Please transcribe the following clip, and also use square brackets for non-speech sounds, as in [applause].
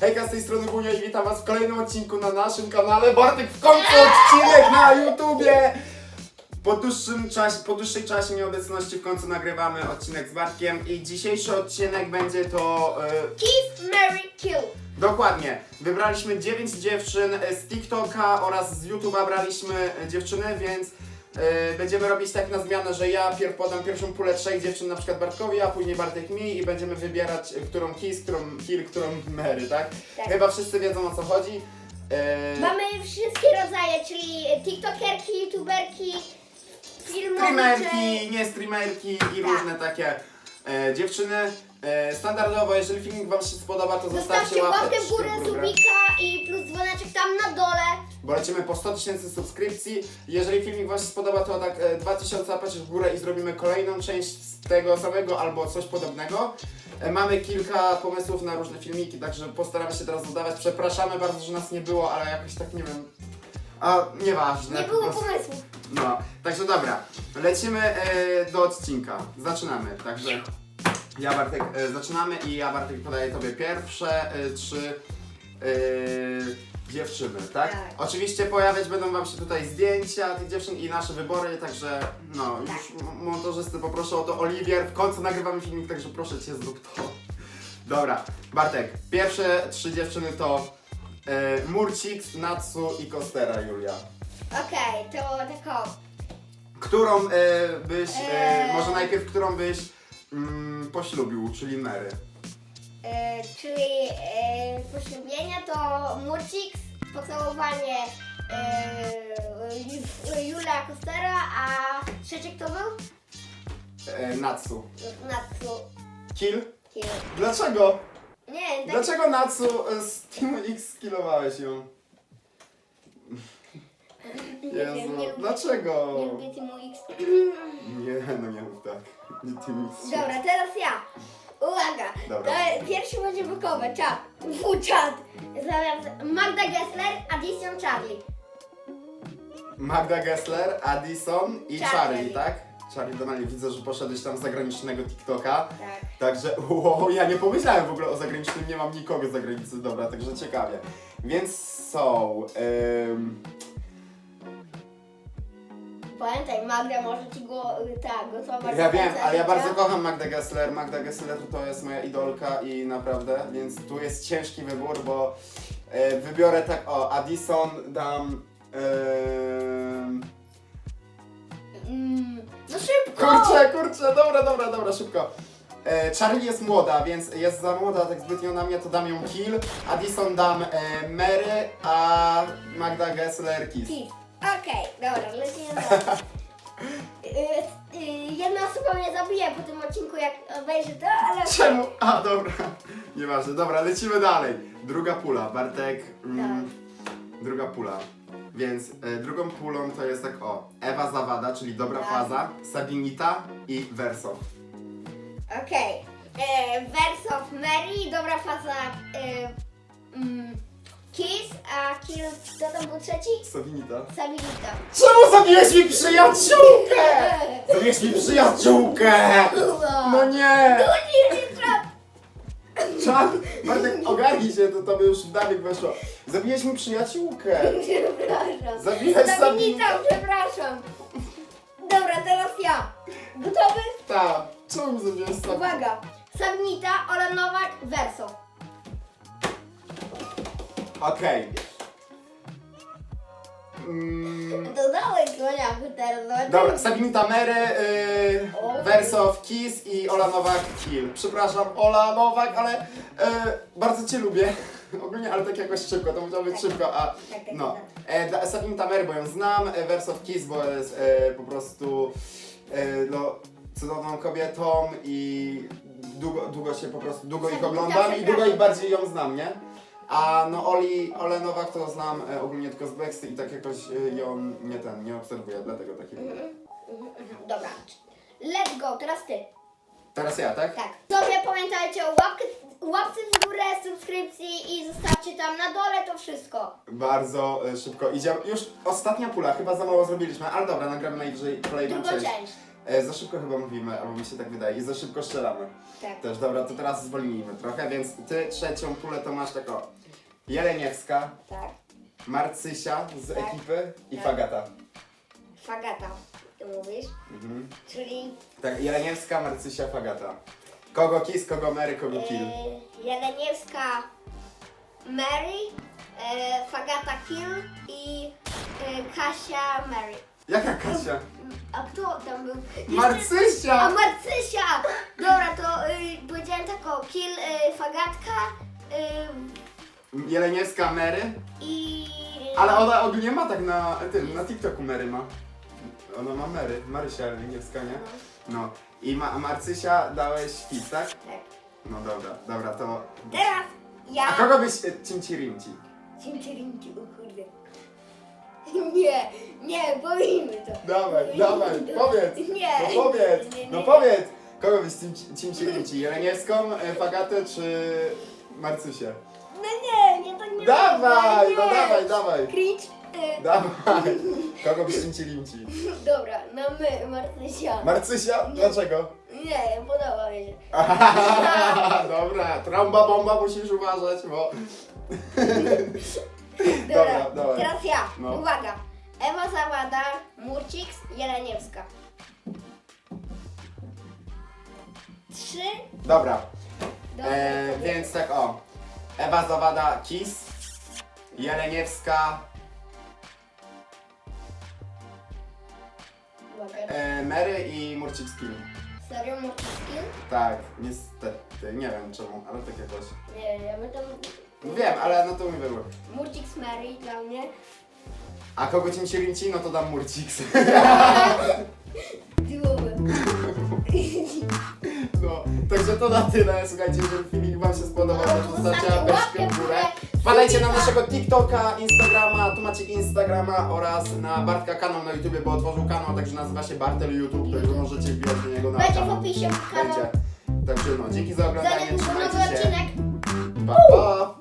Hejka, z tej strony Bunio i witam was w kolejnym odcinku na naszym kanale. Bartek w końcu odcinek na YouTubie! Po, dłuższym czasie, po dłuższej czasie nieobecności w końcu nagrywamy odcinek z Bartkiem i dzisiejszy odcinek będzie to... E, Kiss, Mary, Kill. Dokładnie. Wybraliśmy 9 dziewczyn z TikToka oraz z YouTube'a braliśmy e, dziewczyny, więc e, będziemy robić tak na zmianę, że ja pierw podam pierwszą pulę trzech dziewczyn, na przykład Bartkowi, a później Bartek mi i będziemy wybierać, e, którą Kiss, którą Kill, którą Mary, tak? Tak. Chyba wszyscy wiedzą o co chodzi. E, Mamy wszystkie rodzaje, czyli tiktokerki, youtuberki, filmowe. streamerki, nie streamerki i Tak. różne takie e, dziewczyny. E, standardowo, jeżeli filmik wam się spodoba, to zostawcie Zostawcie łapkę łapkę w górę, subika i plus dzwoneczek tam na dole. Bo lecimy po 100 tysięcy subskrypcji. Jeżeli filmik Wam się spodoba, to tak e, 2000 łapeczek w górę i zrobimy kolejną część z tego samego albo coś podobnego. E, Mamy kilka pomysłów na różne filmiki, także postaramy się teraz dodawać. Przepraszamy bardzo, że nas nie było, ale jakoś tak nie wiem. A nieważne. Nie po było prostu- pomysłów. No, także dobra. Lecimy e, do odcinka. Zaczynamy. Także ja Bartek e, zaczynamy i ja Bartek podaję tobie pierwsze e, trzy e, dziewczyny, tak? Tak. Oczywiście pojawiać będą wam się tutaj zdjęcia tych dziewczyn i nasze wybory, także no już m- montażysty poproszę o to. Oliwier, w końcu nagrywamy filmik, także proszę cię zrób to. Dobra, Bartek, pierwsze trzy dziewczyny to e, Murcik, Natsu i Kostera Julia. Okej, to taką. Którą e, byś, e, Eee. może najpierw którą byś mm, poślubił, czyli Mary? E, czyli e, poślubienie Murcik, pocałowanie Julia Kostera, a trzeci kto był? E, Natsu. Natsu. Kill? Kill. Dlaczego? Nie, tak Dlaczego Natsu e, z Team X skillowałeś ją? nie Jezu, wiem, nie lubię, dlaczego? nie lubię Teamu X. Nie, no nie mów tak. Nie Team X. Dobra, teraz ja. Uwaga! Dobra. To pierwszy będzie bokowy, czat. W-czat. Zamiast Magda Gessler, Addison Charlie. Magda Gessler, Addison i Charlie. Charlie, tak? Charlie Donali, widzę, że poszedłeś tam z zagranicznego TikToka. Tak. Także, o, ja nie pomyślałem w ogóle o zagranicznym, nie mam nikogo z zagranicy, dobra, także ciekawie. Więc są. ym, Pamiętaj, Magda może ci go, tak, gotować. ja wiem, ale ja bardzo kocham Magdę Gessler. Magda Gessler to jest moja idolka i naprawdę, więc tu jest ciężki wybór, bo e, wybiorę tak, o, Addison dam. ym, Mm, no szybko! Kurczę, kurczę, dobra, dobra, dobra, szybko. E, Charlie jest młoda, więc jest za młoda tak zbytnio na mnie, to dam ją Kill. Addison dam e, Mary, a Magda Gessler Kiss. Kiss. Okej, dobra, lecimy dalej. [laughs] Y, y, Jedna osoba mnie zabije po tym odcinku, jak obejrzy to, ale... Czemu? A, dobra. Nieważne, dobra, lecimy dalej. Druga pula, Bartek. Mm, druga pula. Więc e, drugą pulą to jest tak o, Ewa Zawada, czyli dobra Tak. faza, Sabinita i Verso. Okej. E, Verse of Mary, dobra faza e, mm, Kiss, a Kill, kto tam był trzeci? Sabinita. Sabilita. Czemu zabiłeś mi przyjaciółkę? Zabiłeś mi przyjaciółkę! No nie! nie, nie traf. Czad, Bartek, ogarnij się, to tobie już w nawyk weszło. Zabiłeś mi przyjaciółkę. Przepraszam. Zabiłeś Sabilita, Sabinita. przepraszam. Dobra, teraz ja. Gotowy? Ta, czemu zabiłeś Sabinita? Uwaga. Sabinita, Ola Nowak, Verso. Okej. Mm, [laughs] Dodałeś słoniaku teraz. dobra, Sabinita Mary, yy, Verso Kiss i Ola Nowak Kill. Przepraszam, Ola Nowak, ale yy, bardzo cię lubię. [laughs] Ogólnie, ale tak jakoś szybko, to musiało być Tak. szybko, a Tak, tak, no. tak. E, dla- Sabinita Mary, bo ją znam, e, Verso Kiss, bo jest e, po prostu e, no, cudowną kobietą i długo, długo się po prostu, długo ich Sabinita, oglądam i długo przepraszam. ich bardziej ją znam, nie? A no Oli, Ole Nowak to znam e, ogólnie tylko z Bexy i tak jakoś e, ją nie ten, nie obserwuję, dlatego taki wybór. Dobra. Let's go, teraz ty. Teraz ja, tak? Tak. Sobie pamiętajcie o łapkę, łapce w górę, subskrypcji i zostawcie tam na dole to wszystko. Bardzo e, szybko idziemy. Już ostatnia pula, chyba za mało zrobiliśmy, ale dobra, nagramy najwyżej kolejną Drugą część. część. E, za szybko chyba mówimy, albo mi się tak wydaje, i za szybko strzelamy. Tak. Też, dobra, to teraz zwolnijmy trochę, więc ty trzecią pulę to masz taką Jeleniewska, Tak. Marcysia z Tak. ekipy i Tak. Fagata. Fagata, ty mówisz? Mhm. Czyli Tak, Jeleniewska, Marcysia, Fagata. Kogo kiss, kogo Mary, kogo kill. e, Jeleniewska Mary, e, Fagata Kill i e, Kasia Mary. Jaka Kasia? A kto tam był? Jeszcze- Marcysia! A Marcysia! Dobra, to y, powiedziałem tak o Kill y, Fagatka y, Jeleniewska, Mary? i... Ale ona ogólnie ma tak na tym, na TikToku Mary ma. Ona ma Mary, Marysia Jeleniewska, nie? No. I ma, Marcysia dałeś kiss, tak? Tak. No dobra, dobra, to... Teraz ja... A kogo byś e, Cimci Rimci? Cinczyrinci, o kurde. [laughs] Nie, nie, powiemy to. Dawaj, dawaj, powiedz! Nie. No powiedz, Nie, nie, no nie. powiedz! Kogo byś Rimci? Jeleniewską, e, Fagatę czy Marcysię? Dawaj, no dawaj, dawaj! Cringe. Y, Dawaj! Kogo byś Cimci Rimci? dobra, no my, Marcysia. Marcysia? Dlaczego? nie, podoba mi się. [laughs] Dobra, trąba bomba musisz uważać, bo... Dobra, Dobra, dawaj. teraz ja. No. Uwaga. Ewa Zawada, Murciks, Jeleniewska. Trzy. Dobra, e, więc tak o. Ewa Zawada Kiss, Jeleniewska e, Mary i Murcik Skin. Serio, Murcicki? Tak, niestety, nie wiem czemu, ale tak jakoś. Nie, nie, my tam... No wiem, ale no to mi było. Murciks Mary dla mnie. A kogo cię Rimci, no to dam Murciks. Byłoby. [laughs] No, także to na tyle. Słuchajcie, jeżeli filmik wam się spodobał, No, to zostawcie łapkę w. Wpadajcie na naszego TikToka, Instagrama, tu macie Instagrama oraz na Bartka kanał na YouTube, bo otworzył kanał, także nazywa się Bartel YouTube, to możecie wbijać do niego na Będzie w opisie kanał. Także no, dzięki za oglądanie, Zanim był trzymajcie się. odcinek. Pa, pa.